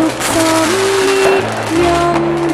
สุขสมนิยม